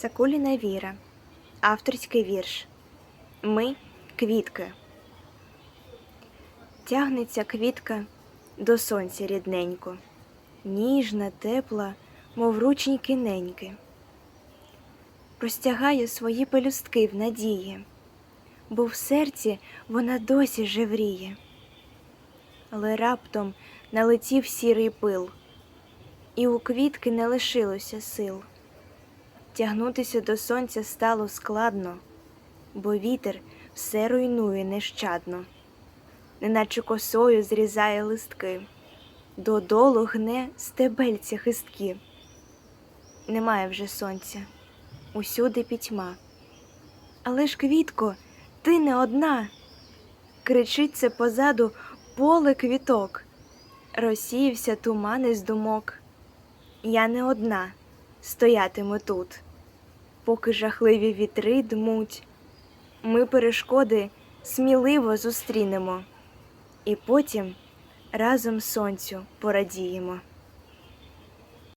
Сакуліна Віра. Авторський вірш. Ми квітки. Тягнеться квітка до сонця рідненько, ніжна, тепла, мов рученьки неньки. Простягає свої пелюстки в надії, бо в серці вона досі жевріє. Але раптом налетів сірий пил, і у квітки не лишилося сил. Тягнутися до сонця стало складно, бо вітер все руйнує нещадно, неначе косою зрізає листки, додолу гне стебельця хистки. Немає вже сонця, усюди пітьма. Але ж, квітко, ти не одна. Кричить це позаду поле квіток, розсіявся туман із думок. Я не одна стоятиму тут, поки жахливі вітри дмуть. Ми перешкоди сміливо зустрінемо, і потім разом сонцю порадіємо.